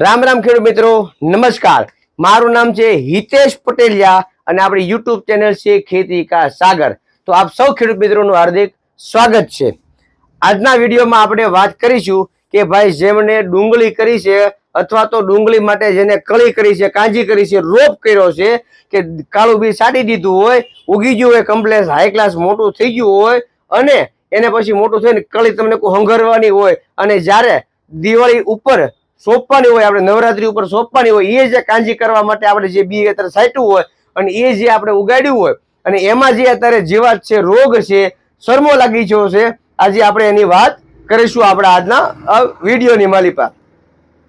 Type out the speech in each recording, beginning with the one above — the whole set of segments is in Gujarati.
રામ રામ ખેડૂત મિત્રો, નમસ્કાર. મારું નામ છે હિતેશ પટેલિયા અને આપણી યુટ્યુબ ચેનલ છે ખેતી કા સાગર. તો આપ સૌ ખેડૂત મિત્રોનું હાર્દિક સ્વાગત છે. આજના વિડીયોમાં આપણે વાત કરીશું કે ભાઈ જેમણે ડુંગળી કરી છે અથવા તો ડુંગળી માટે જેને કળી કરી છે, કાંજી કરી છે, રોપ કર્યો છે કે કાળું બી સાડી દીધું હોય ઉગી ગયું હોય કમ્પ્લેસ હાઈ ક્લાસ મોટું થઈ ગયું હોય અને એને પછી મોટું થઈને કળી તમને કોઈ હંગરવાની હોય અને જ્યારે દિવાળી ઉપર સોંપવાની હોય, આપણે નવરાત્રી ઉપર સોંપવાની હોય એ જે કાંજી કરવા માટે આપણે જે બી અત્યારે સાટ્યું હોય અને એ જે આપણે ઉગાડ્યું હોય, અને એમાં જે અત્યારે જીવાત છે, રોગ છે, શરમો લાગી ગયો છે, આજે આપણે એની વાત કરીશું આપણા આજના વિડીયોની માલિપા.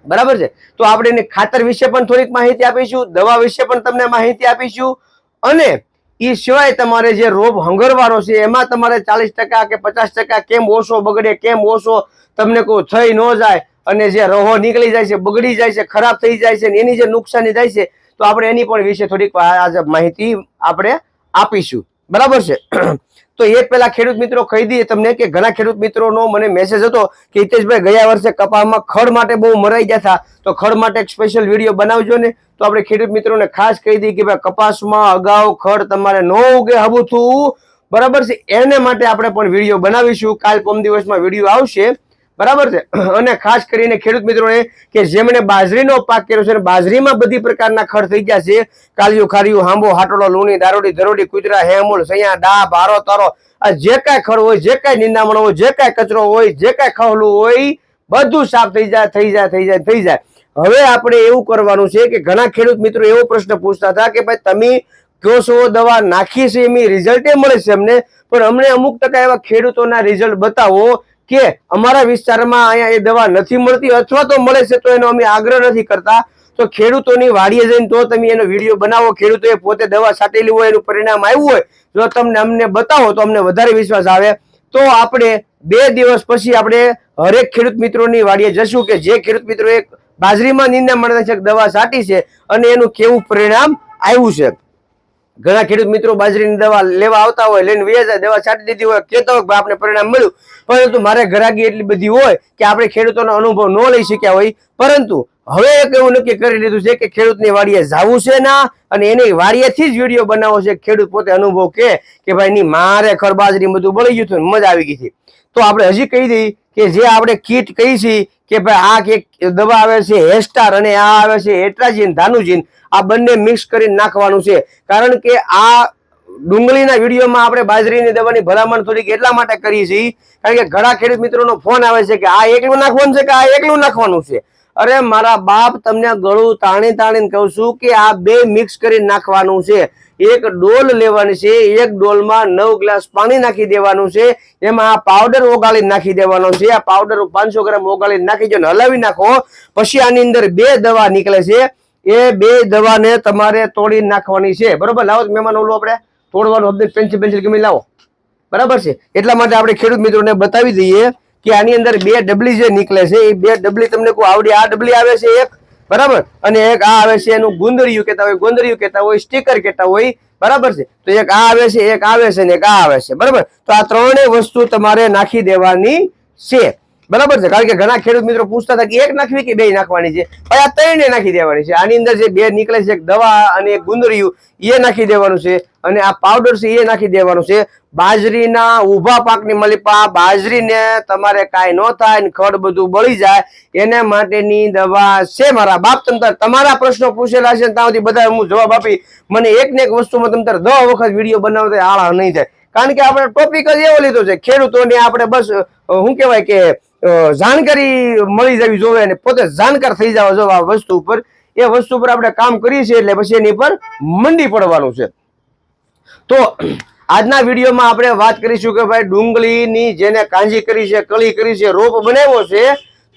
બરાબર છે? તો આપણે એની ખાતર વિશે પણ થોડીક માહિતી આપીશું, દવા વિશે પણ તમને માહિતી આપીશું, અને એ સિવાય તમારે જે રોગ હંગરવાનો છે, એમાં તમારે ચાલીસ ટકા કે પચાસ ટકા કેમ ઓછો બગડે, કેમ ઓછો તમને કોઈ થઈ ન જાય અને જે રહો નીકળી જાય છે, બગડી જાય છે, ખરાબ થઈ જાય છે એની જે નુકસાની થાય છે, તો આપણે એની પણ વિશે થોડીક આજે માહિતી આપણે આપીશું. બરાબર છે? તો એ પેલા ખેડૂત મિત્રો કહી દઈએ તમને કે ઘણા ખેડૂત મિત્રોનો મને મેસેજ હતો કે હિતેશભાઈ, ગયા વર્ષે કપાસમાં ખડ માટે બહુ મરાઈ ગયા હતા. તો ખડ માટે એક સ્પેશિયલ વીડિયો બનાવજો ને. તો આપણે ખેડૂત મિત્રોને ખાસ કહી દઈએ કે ભાઈ, કપાસમાં અગાઉ ખડ તમારે ન ઉગે હબુથું. બરાબર છે? એને માટે આપણે પણ વીડિયો બનાવીશું. કાલ પમ દિવસમાં વીડિયો આવશે. બરાબર છે? અને ખાસ કરીને ખેડૂત મિત્રોને કે જેમણે બાજરીનો પાક કર્યો છે બાજરીમાં બધી પ્રકારના ખડ થઈ ગયા છે કાલિયું ખારિયું હાંબો હાટોડો લૂણી, દારોડી, ધરોડી, કુતરા હેમુલ સૈયા ડા ભારો તારો, આ જે કાંઈ ખડ હોય, જે કાંઈ નિંદામણ હોય, જે કાંઈ કચરો હોય, જે કાંઈ ખવલું હોય, બધું સાફ થઈ જાય થઈ જાય થઈ જાય થઈ જાય. હવે આપણે એવું કરવાનું છે કે ઘણા ખેડૂત મિત્રો એવો પ્રશ્ન પૂછતા હતા કે ભાઈ, તમે કયો છો દવા નાખીએ છીએ? એમની રિઝલ્ટ મળે છે અમને. પણ અમને અમુક ટકા એવા ખેડૂતોના રિઝલ્ટ બતાવો કે અમારા વિસ્તારમાં અહીંયા એ દવા નથી મળતી અથવા તો મળે છે તો એનો અમે આગ્રહ નથી કરતા. તો ખેડૂતોની વાડીએ જઈને તો તમે એનો વીડિયો બનાવો. ખેડૂતોએ પોતે દવા છાંટેલી હોય, એનું પરિણામ આવ્યું હોય, જો તમને અમને બતાવો તો અમને વધારે વિશ્વાસ આવે. તો આપણે બે દિવસ પછી આપણે હરેક ખેડૂત મિત્રોની વાડીએ જશું કે જે ખેડૂત મિત્રો એક બાજરીમાં નિંદા મળે છે દવા છાંટી છે અને એનું કેવું પરિણામ આવ્યું છે. ઘણા ખેડૂત મિત્રો બાજરીની દવા લેવા આવતા હોય, લઈને વહી દવા છાંટી દીધી હોય, કહેતો હોય આપણે પરિણામ મળ્યું. પરંતુ મારે ઘરાકી એટલી બધી હોય કે આપણે ખેડૂતોનો અનુભવ ન લઈ શક્યા હોય. પરંતુ હવે એક એવું નક્કી કરી લીધું છે કે ખેડૂતની વાડીએ જવું છે ના, અને એની વાડીએથી જ વીડિયો બનાવવો છે. ખેડૂત પોતે અનુભવ કે કે ભાઈ, ની મારે ખર બાજરી બધું બળી ગયું હતું મજા આવી ગઈ હતી. તો આપણે હજી કહી દઈએ કે જે આપણે કીટ કહી છે કે ભાઈ આ કે દવા આવે છે, હેસ્ટાર અને આ આવે છે એટ્રાજીન ધાનુજીન, આ બંને મિક્સ કરીને નાખવાનું છે. કારણ કે આ ડુંગળીના વિડીયોમાં આપણે બાજરીની દવાની ભલામણ થોડીક એટલા માટે કરીએ છીએ કારણ કે ઘણા ખેડૂત મિત્રોનો ફોન આવે છે કે આ એકલું નાખવાનું છે કે આ એકલું નાખવાનું છે? અરે મારા બાપ તમને ગળું તાણી તાણીને કહું છું કે આ બે મિક્સ કરીને નાખવાનું છે. એક ડોલ લેવાની છે, એક ડોલમાં નવ ગ્લાસ પાણી નાખી દેવાનું છે, એમાં આ પાવડર ઓગાળી નાખી દેવાનો છે, આ પાવડર પાંચસો ગ્રામ ઓગાળી નાખી દો હલાવી નાખો, પછી આની અંદર બે દવા નીકળે છે. એ બે દવાને તમારે તોડી નાખવાની છે. બરોબર? લાવો મહેમાન ઓલું આપણે તોડવાનું શબ્દ પેન્સિલ પેન્સિલ ગમે લાવો. બરાબર છે? એટલા માટે આપણે ખેડૂત મિત્રોને બતાવી દઈએ કે આની અંદર બે ડબલી જે નીકળે છે, એ બે ડબલી તમને કોઈ આવડી, આ ડબલી આવે છે એક બરાબર? અને એક આ આવે છે એનું ગુંદરિયું કહેતા હોય, ગુંદરિયું કહેતા હોય સ્ટીકર કહેતા હોય, બરાબર છે? તો એક આ આવે છે, એક આવે છે ને એક આ આવે છે, બરાબર? તો આ ત્રણેય વસ્તુ તમારે નાખી દેવાની છે. બરાબર છે. કારણ કે ઘણા ખેડૂત મિત્રો પૂછતા હતા કે એક નાખવી કે બે નાખવાની છે? આ ત્રણે નાખી દેવાની છે. આની અંદર જે બે નીકળે છે દવા અને એક ગુંદરિયું, એ નાખી દેવાનું છે. અને આ પાવડર છે, એ નાખી દેવાનું છે. બાજરીના ઊભા પાકની મલિપા બાજરીને તમારે કાંઈ ન થાય ને ખડ બધું બળી જાય, એને માટેની દવા છે મારા બાપ. તમતાર તમારા પ્રશ્નો પૂછેલા છે ત્યાં સુધી બધા હું જવાબ આપી. મને એક ને એક વસ્તુમાં તમ તાર દસ વખત વીડિયો બનાવતા આળા નહીં થાય. કારણ કે આપણે ટોપિક જ એવો લીધો છે. ખેડૂતોને આપણે બસ શું કહેવાય કે જાણકારી મળી જવી જોવે અને પોતે જાણકાર થઈ જવા જોવે આ વસ્તુ ઉપર. એ વસ્તુ પર આપણે કામ કરીએ છીએ એટલે પછી એની પર મંડી પડવાનું છે. તો આજના વિડીયોમાં આપણે વાત કરીશું કે ભાઈ ડુંગળીની જેને કાંજી કરી છે, કળી કરી છે, રોપ બનાવ્યો છે,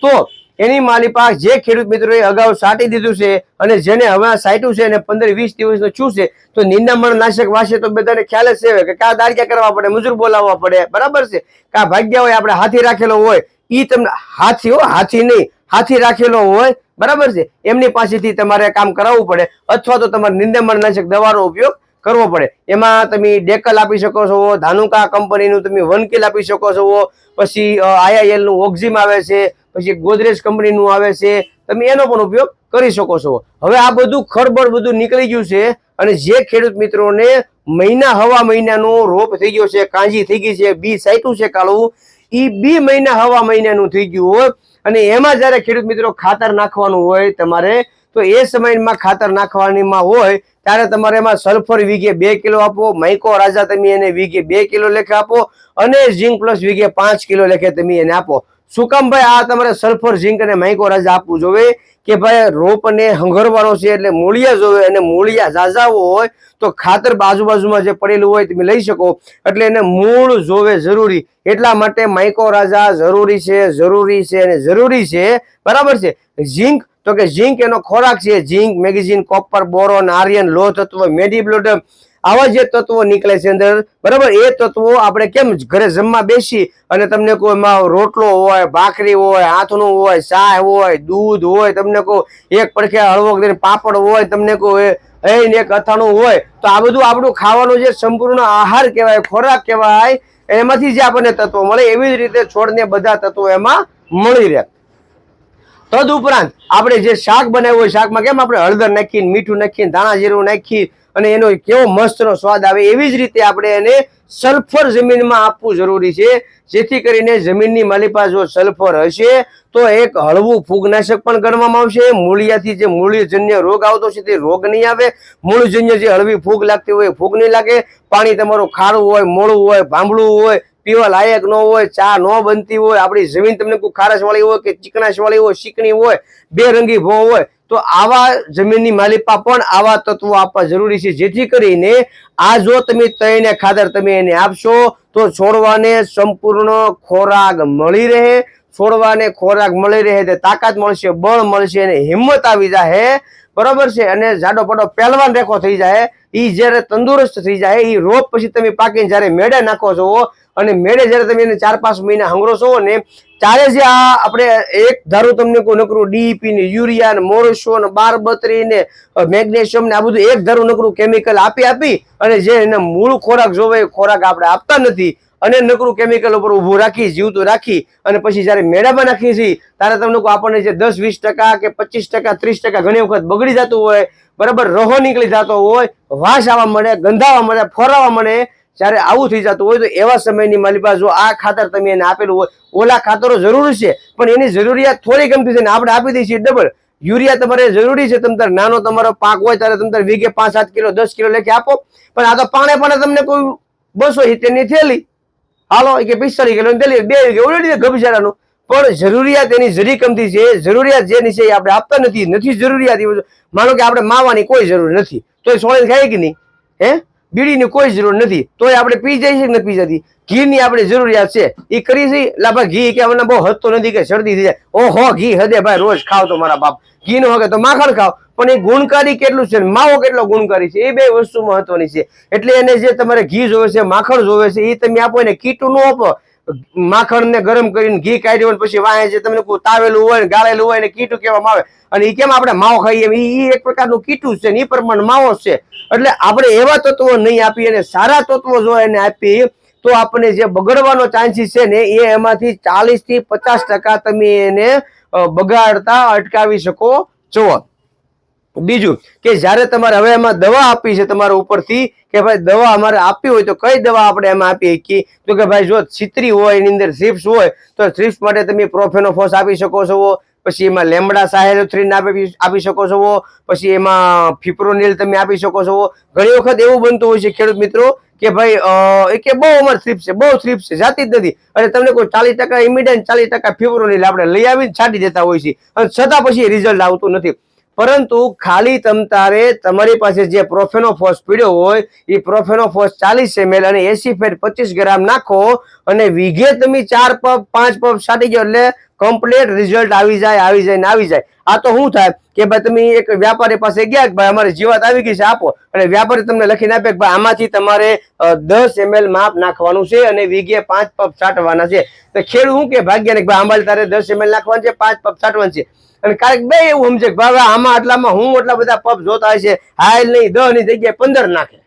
તો એની માલી પાક જે ખેડૂત મિત્રોએ અગાઉ સાટી દીધું છે અને જેને હવે સાઈટું છે અને પંદર વીસ દિવસનું છું છે, તો નિંદામણ નાશક વાસે તો બધાને ખ્યાલ જ છે કે કા દાળિયા કરવા પડે, મજૂર બોલાવવા પડે, બરાબર છે? કા ભાગ્યા હોય, આપણે હાથી રાખેલો હોય ઈ તમને હાથી હો, હાથી નહીં. હાથી રાખેલો હોય, બરાબર છે? એમની પાસેથી તમારે કામ કરાવવું પડે, અથવા તો તમારે નિંદામણનાશક દવાનો ઉપયોગ કરવો પડે. એમાં તમે ડેકલ આપી શકો છો, ધાનુકા કંપનીનું તમે વનકિલ આપી શકો છો, પછી આઈઆઈએલનું ઓક્ઝિમ આવે છે, પછી ગોદરેજ કંપનીનું આવે છે, તમે એનો પણ ઉપયોગ કરી શકો છો. હવે આ બધું ખરબડ બધું નીકળી ગયું છે, અને જે ખેડૂત મિત્રોને મહિના હવા મહિનાનો રોપ થઈ ગયો છે, કાંજી થઈ ગઈ છે, બી સાયટું છે, કાળું ઈ બી મહિના હવા મહિનાનું થઈ ગયું હોય અને એમાં જ્યારે ખેડૂત મિત્રો ખાતર નાખવાનું હોય તમારે, તો એ સમયમાં ખાતર નાખવાનીમાં હોય, ત્યારે તમારે એમાં સલ્ફર વીઘે બે કિલો આપો માઇકો રાજા તમે એને વીઘે બે કિલો લેખે આપો અને ઝીંક પ્લસ વીઘે પાંચ કિલો લેખે તમે એને આપો. શું કામ ભાઈ આ તમારે સલ્ફર ઝીંક અને માઇકો રાજા આપવું જોવે કે ભાઈ રોપને હંગરવાનો છે એટલે મૂળિયા જોવે અને મૂળિયા ઝાઝાવો હોય તો ખાતર બાજુબાજુમાં જે પડેલું હોય તમે લઈ શકો. એટલે એને મૂળ જોવે જરૂરી. એટલા માટે માઇકો રાજા જરૂરી છે જરૂરી છે અને જરૂરી છે. બરાબર છે? ઝીંક તો કે ઝીંક એનો ખોરાક છે. Zinc magnesium copper boron iron લોહ તત્વ મેડીબ્લોડ આવા જે તત્વો નીકળે છે અંદર, બરાબર? એ તત્વો આપણે કેમ ઘરે જમવા બેસી અને તમને કોઈ રોટલો હોય, ભાખરી હોય, હાથનું હોય ચા હોય, દૂધ હોય, તમને કહો એક પડખે હળવો પાપડ હોય, તમને કહો એને એક અથાણું હોય, તો આ બધું આપણું ખાવાનું જે સંપૂર્ણ આહાર કહેવાય, ખોરાક કહેવાય, એમાંથી જે આપણને તત્વો મળે, એવી જ રીતે છોડને બધા તત્વો એમાં મળી રહે તદ ઉપરાંત આપણે જે શાક બનાવ્યું હોય શાકમાં કેમ આપણે હળદર નાખીને, મીઠું નાખીને, ધાણા જીરું નાખી અને એનો કેવો મસ્તનો સ્વાદ આવે એવી જ રીતે આપણે એને સલ્ફર જમીનમાં આપવું જરૂરી છે. જેથી કરીને જમીનની માલિપા જો સલ્ફર હશે, તો એક હળવું ફૂગનાશક પણ ગણવામાં આવશે. મૂળિયાથી જે મૂળજન્ય રોગ આવતો છે તે રોગ નહીં આવે. મૂળજન્ય જે હળવી ફૂગ લાગતી હોય ફૂગ નહીં લાગે. પાણી તમારું ખારું હોય મોળું હોય, ભાંભળું હોય પીવા લાયક ન હોય, ચા ન બનતી હોય, આપણી જમીન તમને કોઈ ખારસ વાળી હોય કે ચીકણાશ વાળી હોય શીકણી હોય, બે રંગી ભો હોય, તો આવા જમીનની માલિપા પણ આવા તત્વો આપવા જરૂરી છે. જેથી કરીને આ જો તમે તયને ખાતર તમે એને આપશો, તો છોડવાને સંપૂર્ણ ખોરાક મળી રહે. છોડવાને ખોરાક મળી રહે તે તાકાત મળશે, બળ મળશે અને હિંમત આવી જાય બરોબર છે? અને જાડો પડો પહેલવાન રેખો થઈ જાય એ જ્યારે તંદુરસ્ત થઈ જાય એ રોપ પછી તમે પાકીને જ્યારે મેળે નાખો છો અને મેળે જ્યારે તમે એને ચાર પાંચ મહિના હંગરો છો ને, ત્યારે જે આ આપણે એક ધારું તમને કોઈ નકરું ડીપી ને યુરિયા ને મોરસો ને બાર બત્રી ને મેગ્નેશિયમ ને આ બધું એક ધારું નકરું કેમિકલ આપી આપી અને જે એને મૂળ ખોરાક જોવે ખોરાક આપણે આપતા નથી. અને નકરું કેમિકલ ઉપર ઊભું રાખી, જીવતું રાખી અને પછી જ્યારે મેળામાં નાખીએ છીએ, ત્યારે તમને આપણને જે દસ, વીસ ટકા કે પચીસ ટકા, ત્રીસ ટકા ઘણી વખત બગડી જતું હોય, બરાબર, રહો નીકળી જતો હોય, વાસ આવવા મળે, ગંધાવા મળે, ફોરાવા મળે જ્યારે આવું થઈ જતું હોય તો એવા સમયની માલી જો આ ખાતર તમે એને આપેલું હોય, ઓલા ખાતરો જરૂરી છે, પણ એની જરૂરિયાત થોડી ગમતી છે ને આપણે આપી દઈએ છીએ ડબલ યુરિયા તમારે જરૂરી છે તમતર નાનો તમારો પાક હોય ત્યારે તમતર તારે વીઘે પાંચ સાત કિલો, દસ કિલો લેખે આપો. પણ આ તો પાણે પાણે તમને કોઈ બસો સિત્તેરની થેલી. હાલો કે પિસ્તાલીસ કિલો થેલી, બે વીઘે ઉડી ગભજારાનું પણ જરૂરિયાત એની જરી કમતી છે જરૂરિયાત જેની છે એ આપણે આપતા નથી નથી જરૂરિયાત. માનો કે આપણે માવાની કોઈ જરૂર નથી. તો એ સોળે ખાય કે નહીં? હે? બીડીની કોઈ જરૂર નથી. તોય આપણે પી જાય છે કે નથી પી જતી ઘીની આપણે જરૂરિયાત છે. એ કરી છે? લાભા ઘી કે અમને બહુ હદતો નથી કે શરદી થઈ જાય. ઓહો, ઘી હદે ભાઈ, રોજ ખાવ તો મારા બાપ. ઘી નો હગે તો માખણ ખાવ. પણ એ ગુણકારી કેટલું છે ને? માવો કેટલો ગુણકારી છે? એ બે વસ્તુ મહત્વની છે. એટલે એને જે તમારે ઘી જોવે છે, માખણ જોવે છે એ તમે આપો એને કીટું ન આપો. માખણ ને ગરમ કરીને ઘી કાઢ્યું પછી વાંહે છે તમને તાવેલું હોય ગાળેલું હોય ને કીટું કહેવામાં આવે. અને એ કેમ આપણે માવો ખાઈએ એ એક પ્રકારનું કીટું છે ને એ પ્રમાણે માવો છે. એટલે આપણે એવા તત્વો નહીં આપીએ અને સારા તત્વો જો એને આપીએ, તો આપણને જે બગડવાનો ચાન્સીસ છે ને એ એમાંથી ચાલીસથી પચાસ ટકા તમે એને બગાડતા, અટકાવી શકો. છો બીજું કે જ્યારે તમારે હવે એમાં દવા આપી છે તમારા ઉપરથી કે ભાઈ દવા અમારે આપવી હોય તો કઈ દવા આપણે એમાં આપી શકીએ? તો કે ભાઈ જો છિત્રી હોય, એની અંદર થ્રિપ્સ હોય, તો થ્રિપ્સ માટે તમે પ્રોફેનોફોસ આપી શકો છો. પછી એમાં લેમડા સાહેલોથ્રીન આપી આપી શકો છો. પછી એમાં ફિપ્રોનિલ તમે આપી શકો છો. ઘણી વખત એવું બનતું હોય છે ખેડૂત મિત્રો કે ભાઈ કે બહુ અમારે થ્રીપ્સ છે, બહુ થ્રીપ્સ છે, જાતી જ નથી. અને તમને કોઈ ચાલીસ ટકા ઇમિડિયન્ટ ચાલીસ ટકા ફિપ્રોનિલ આપણે લઈ આવીને છાંટી દેતા હોય છે. અને છતાં પછી રિઝલ્ટ આવતું નથી. પરંતુ ખાલી તમ તારે તમારી પાસે જે પ્રોફેનોફોસ પીડ્યો હોય એ પ્રોફેનોફોસ ચાલીસ એમએલ અને એસી ફેટ પચીસ ગ્રામ નાખો અને વીઘે તમે ચાર પગ, પાંચ પગ છાંટી ગયો એટલે કમ્પ્લીટ રિઝલ્ટ આવી જાય આવી જાય ને આવી જાય. આ તો શું થાય કે ભાઈ તમે એક વ્યાપારી પાસે ગયા કે ભાઈ અમારી જીવાત આવી ગઈ છે, આપો. અને વ્યાપારી તમને લખીને આપે કે ભાઈ આમાંથી તમારે દસ એમએલ માપ નાખવાનું છે અને વીઘે પાંચ પગ છાંટવાના છે. તો ખેડૂત શું કે ભાગ્ય ને કે ભાઈ આંબાલ તારે દસ એમએલ નાખવાનું છે, પાંચ પગ છાંટવાનું છે. અને કાંઈક બે એવું સમજે કે ભાઈ આમાં આટલામાં હું એટલા બધા પપ જોતા છે હાલ નહીં, દહની જગ્યાએ પંદર નાખે.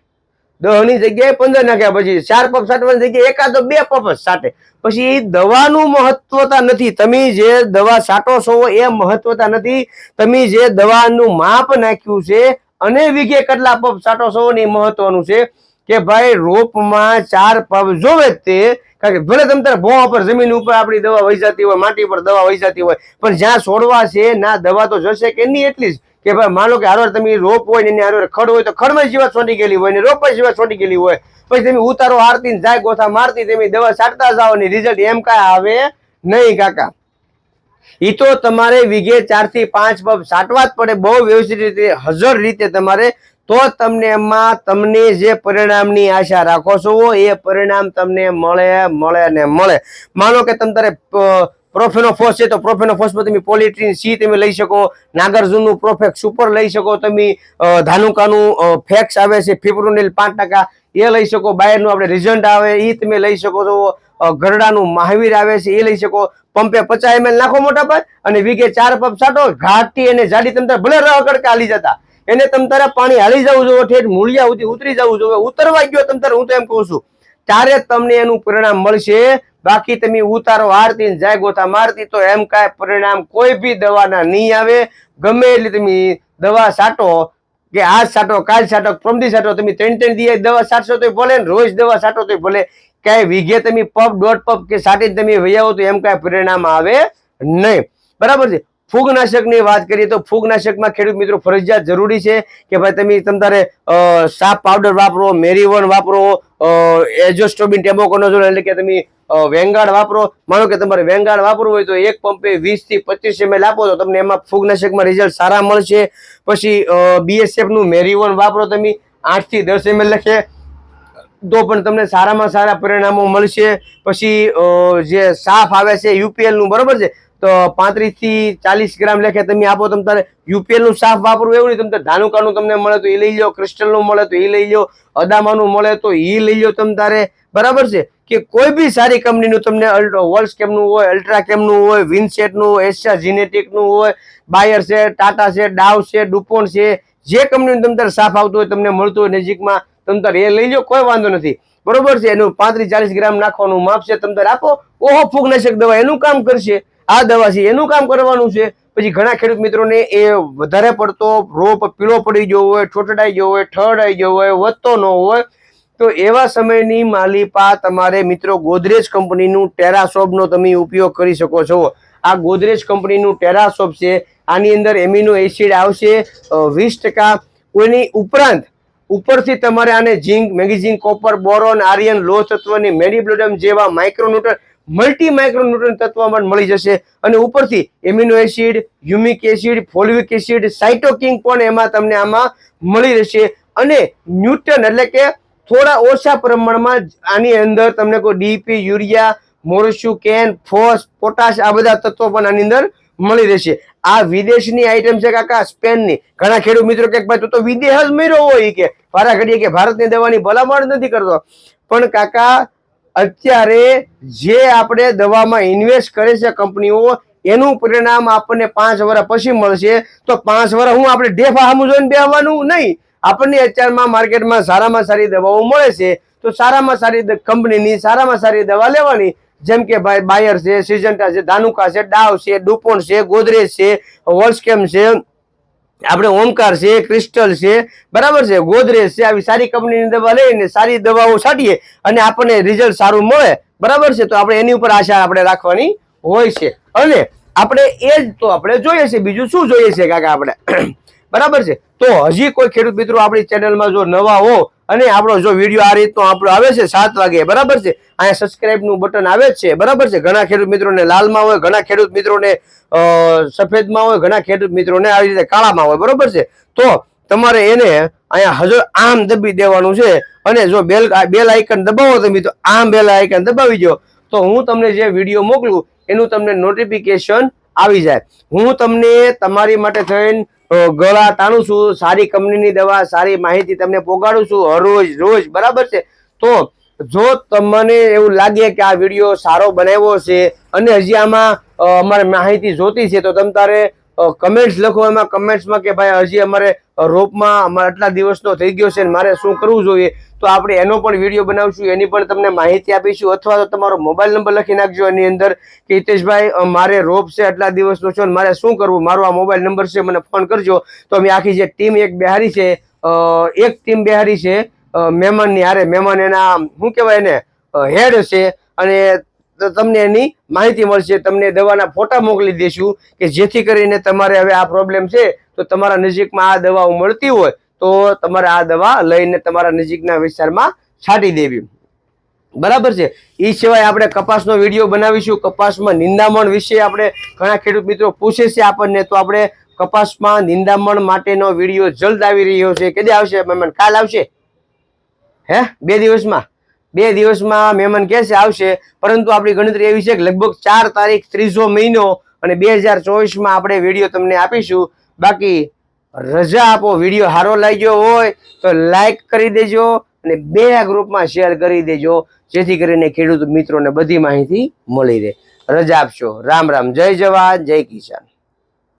દહની જગ્યાએ પંદર નાખ્યા પછી ચાર પપ સાટવાની જગ્યાએ એકાદો બે પપ સાટે. પછી દવાનું મહત્વતા નથી. તમે જે દવા સાટો છો એ મહત્વતા નથી. તમે જે દવાનું માપ નાખ્યું છે અને વીઘે કેટલા પપ સાટો છો ને મહત્વનું છે કે ભાઈ રોપમાં ચાર પપ જોવે તે કારણ કે ભલે તમે તારે ભોવા પર જમીન ઉપર આપણી દવા વહી જતી હોય, માટી પર દવા વહી જતી હોય, પણ જ્યાં છોડવા છે, ના દવા તો જશે કે નહીં એટલી જ. કે ભાઈ, માનો કે હારવાર તમે રોપ હોય ને એની હારવાર ખડ હોય તો ખડમાં જીવા છોટી ગયેલી હોય ને રોપમાં જીવા છોટી ગયેલી હોય. પછી તમે ઉતારો હારતી જાય ગોથા મારતી, તમે દવા છાંટતા જાઓ ને રિઝલ્ટ એમ કાંઈ આવે નહીં કાકા. એ તો તમારે વીઘે ચારથી પાંચ પગ છાંટવા જ પડે. બહુ વ્યવસ્થિત રીતે, હજર રીતે તમારે તો તમને એમાં તમને જે પરિણામની આશા રાખો છો, એ પરિણામ તમને મળે મળે ને મળે. માનો કે તમે તારે પ્રોફેનોફોસ છે, તો પ્રોફેનોફોસમાં તમે પોલિટ્રીન સી તમે લઈ શકો, નાગાર્જુનનું પ્રોફેક્સ સુપર લઈ શકો, તમે ધાનુકાનું ફેક્સ આવે છે ફિબ્રુનિલ પાંચ ટકા, એ લઈ શકો, બાયરનું આપણે રિઝલ્ટ આવે એ તમે લઈ શકો છો ગરડાનું મહાવીર આવે છે, એ લઈ શકો, પંપે પચાસ એમએલ નાખો મોટા પર અને વીઘે ચાર પંપ છાંટો, ઘાટી અને જાડી તમે ભલે રહ કડકા હાલી જતા. એને તમે તારે પાણી હાલી જવું જોઈએ ઠેઠ મૂળિયા સુધી ઉતરી જવું જોઈએ ઉતરવા ગયો તમે તારે, હું તો એમ કહું છું ત્યારે તમને એનું પરિણામ મળશે, બાકી તમે ઉતારો હારતી જાય ગોથા મારતી, તો એમ કાંઈ પરિણામ કોઈ બી દવાના નહીં આવે. ગમે એટલી તમે દવા છાંટો, કે આજ છાંટો, કાલ સાટો પ્રમદી સાટો તમે ત્રણ ત્રણ દિવસ દવા સાટશો તો ભલે ને રોજ દવા સાટો તો ભલે, ક્યાંય વીઘે તમે પપ, દોઢ પપ કે સાટી તમે વૈયાવો તો એમ કાંઈ પરિણામ આવે નહીં. બરાબર છે? ફૂગનાશકની વાત કરીએ તો ફૂગનાશકમાં ખેડૂત મિત્રો ફરજિયાત જરૂરી છે કે ભાઈ તમે તમ તારે સાપ પાવડર વાપરો, મેરીવન વાપરો એજોસ્ટોબિન, ટેબોકોનોઝોલ એટલે કે તમે વેંગાડ વાપરો. માનો કે તમારે વેંગાડ વાપરવું હોય તો એક પંપે વીસથી પચીસ એમએલ આપો તો તમને એમાં ફૂગનાશકમાં રિઝલ્ટ સારા મળશે. પછી બીએસએફનું મેરીવન વાપરો તમે આઠથી દસ એમએલ લખે, તો પણ તમને સારામાં સારા પરિણામો મળશે. પછી જે સાફ આવે છે યુપીએલનું બરોબર છે? તો પાંત્રીસથી ચાલીસ ગ્રામ લેખે તમે આપો, તમે તારે યુપીએલનું સાફ વાપરવું એવું નહીં તમને ધાનુકાનું તમને મળે તો એ લઈ લો ક્રિસ્ટલનું મળે તો એ લઈ લો અદામાનું મળે તો એ લઈ લો તમે તારે. બરાબર છે? કે કોઈ બી સારી કંપનીનું તમને વોલ્સ કેમનું હોય અલ્ટ્રા કેમનું હોય વિનસેટનું હોય એશિયા જીનેટિકનું હોય બાયર છે ટાટા છે ડાવ છે ડુપોન છે, જે કંપનીનું તમે તારે સાફ આવતું હોય, તમને મળતું હોય નજીકમાં, તમે તારે એ લઈ લો કોઈ વાંધો નથી. બરોબર છે? એનું પાંત્રીસ ચાલીસ ગ્રામ નાખવાનું માપ છે, તમે તારે આપો. ઓહો, ફૂગનાશક દવા, એનું કામ કરશે. આ દવા છે, એનું કામ કરવાનું છે. પછી ઘણા ખેડૂત મિત્રોને એ વધારે પડતો રોપ પીળો પડી ગયો હોય, છોટડાઈ ગયો હોય, ઠરડાઈ ગયો હોય, વધતો ન હોય, તો એવા સમયની માલિપા તમારે મિત્રો ગોદરેજ કંપનીનું ટેરાસોબનો તમે ઉપયોગ કરી શકો છો. આ ગોદરેજ કંપનીનું ટેરાસોબ છે, આની અંદર એમિનો એસિડ આવશે વીસ ટકા. એની ઉપરાંત ઉપરથી તમારે આને zinc magnesium copper, boron, iron, લોહ તત્વની મેડિબ્લોડમ જેવા માઇક્રોન્યુટ્રન મલ્ટી માઇક્રોન્યુટ્રન પણ મળી જશે. અને ઉપરથી amino acid humic acid fulvic acid cytokinin પણ એમાં તમને આમાં મળી રહેશે. અને ન્યુટ્રન એટલે કે થોડા ઓછા પ્રમાણમાં આની અંદર તમને કોઈ ડીપી યુરિયા, મોરસુ, કેન, ફોસ, પોટાશ આ બધા તત્વો પણ આની અંદર મળી રહેશે. આ વિદેશની આઈટમ છે કાકા, સ્પેનની. ઘણા ખેડૂત મિત્રો કે ભાઈ તું તો વિદેશ જ મેળ્યો હોય કે. વારા ઘડીએ કે ભારતની દવાની ભલામણ નથી કરતો. પણ કાકા અત્યારે જે આપણે દવામાં ઇન્વેસ્ટ કરે છે કંપનીઓ, એનું પરિણામ આપણને પાંચ વર્ષ પછી મળશે. તો પાંચ વર્ષ હું આપણે ડેફા સામું જોઈને બેહવાનું નહીં. આપણને અત્યારમાં માર્કેટમાં સારામાં સારી દવાઓ મળે છે. તો સારામાં સારી કંપનીની સારામાં સારી દવા લેવાની. જેમ કે ભાઈ બાયર છે સિજન્ટા છે, ધાનુકા છે, ડાવ છે, ડુપોન છે, ગોદરેજ છે, વોલ્સકેમ છે આપણે ઓમકાર છે, ક્રિસ્ટલ છે, બરાબર છે, ગોદરેજ છે, આવી સારી કંપનીની દવા લઈને સારી દવાઓ છાંટીએ અને આપણને રિઝલ્ટ સારું મળે, બરાબર છે? તો આપણે એની ઉપર આશા આપણે રાખવાની હોય છે. અને આપણે એ જ તો આપણે જોઈએ છે. બીજું શું જોઈએ છે કાકા આપણે? બરાબર છે? તો હજી કોઈ ખેડૂત મિત્રો આપણી ચેનલમાં જો નવા હો અને આપણો જો વીડિયો આ રીતનો આપણો આવે છે સાત વાગે, બરાબર છે? અહીંયા સબસ્ક્રાઈબનું બટન આવે જ છે, બરાબર છે? ઘણા ખેડૂત મિત્રોને લાલમાં હોય, ઘણા ખેડૂત મિત્રોને સફેદમાં હોય, ઘણા ખેડૂત મિત્રોને આવી રીતે કાળામાં હોય, બરાબર છે? તો તમારે એને અહીંયા હજુ આમ દબી દેવાનું છે અને જો બેલ બેલ આઇકન દબાવો તમે તો આમ બેલ આઇકન દબાવી દો તો હું તમને જે વીડિયો મોકલું, એનું તમને નોટિફિકેશન આવી જાય. હું તમને તમારી માટે થઈને ગળા તાણું છું, સારી કંપનીની દવા, સારી માહિતી તમને પોગાડું છું, હરોજ, રોજ, બરાબર છે? તો જો તમને એવું લાગે કે આ વીડિયો સારો બનાવ્યો છે અને હજી આમાં અમારે માહિતી જોતી છે, તો તમ તારે કમેન્ટ્સ લખો એમાં કમેન્ટ્સમાં કે ભાઈ હજી અમારે રોપમાં અમારે આટલા દિવસનો થઈ ગયો છે મારે શું કરવું જોઈએ, તો આપણે એનો પણ વીડિયો બનાવશું, એની પણ તમને માહિતી આપીશું, અથવા તો તમારો મોબાઈલ નંબર લખી નાખજો એની અંદર કે હિતેશભાઈ મારે રોપ છે આટલા દિવસનો છે મારે શું કરવું, મારો આ મોબાઈલ નંબર છે, મને ફોન કરજો, તો અમે આખી જે ટીમ એક બિહારી છે એક ટીમ બિહારી છે મહેમાનની હારે, મહેમાન એના, શું કહેવાય એને હેડ છે, અને તો તમને એની માહિતી મળશે. તમને દવાના ફોટા મોકલી દઈશું કે જેથી કરીને તમારે હવે આ પ્રોબ્લેમ છે, તો તમારા નજીકમાં આ દવાઓ મળતી હોય, તો તમારે આ દવા લઈને તમારા નજીકના વિસ્તારમાં છાંટી દેવી. બરાબર છે? એ સિવાય આપણે કપાસનો વીડિયો બનાવીશું. કપાસમાં નિંદામણ વિશે આપણે ઘણા ખેડૂત મિત્રો પૂછે છે આપણને, તો આપણે કપાસમાં નિંદામણ માટેનો વીડિયો જલ્દ આવી રહ્યો છે. કેદી આવશે? મહેમાન કાલ આવશે? હે? બે દિવસમાં? બે દિવસમાં મહેમાન કહે આવશે? પરંતુ આપણી ગણતરી એવી છે કે લગભગ ચાર તારીખ ત્રીજો મહિનો અને બે હજાર ચોવીસમાં આપણે વીડિયો તમને આપીશું. બાકી રજા આપો વીડિયો સારો લાગ્યો હોય તો લાઈક કરી દેજો અને બે ગ્રુપમાં શેર કરી દેજો, જેથી કરીને ખેડૂત મિત્રોને બધી માહિતી મળી રહે. રજા આપશો. રામ રામ. જય જવાન, જય કિસાન.